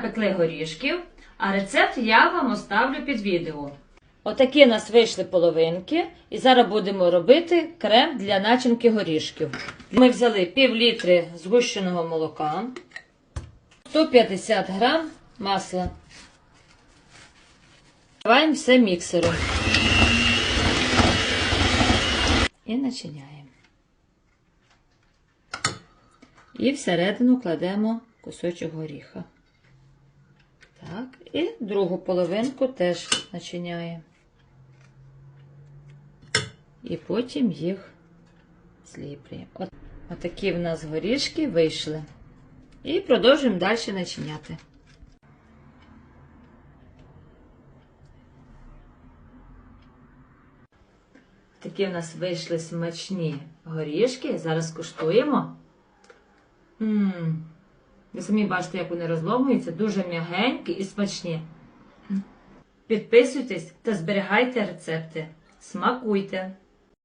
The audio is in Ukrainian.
напекли горішків, а рецепт я вам оставлю під відео. Отакі у нас вийшли половинки, і зараз будемо робити крем для начинки горішків. Ми взяли пів літри згущеного молока, 150 грам масла. Даваємо все міксером. І начиняємо. І всередину кладемо кусочок горіха. І другу половинку теж начиняємо. І потім їх зліплюємо. От, отакі в нас горішки вийшли. І продовжуємо далі начиняти. Такі в нас вийшли смачні горішки. Зараз куштуємо. Ммм. Ви самі бачите, як вони розломуються, дуже м'ягенькі і смачні. Підписуйтесь та зберігайте рецепти. Смакуйте!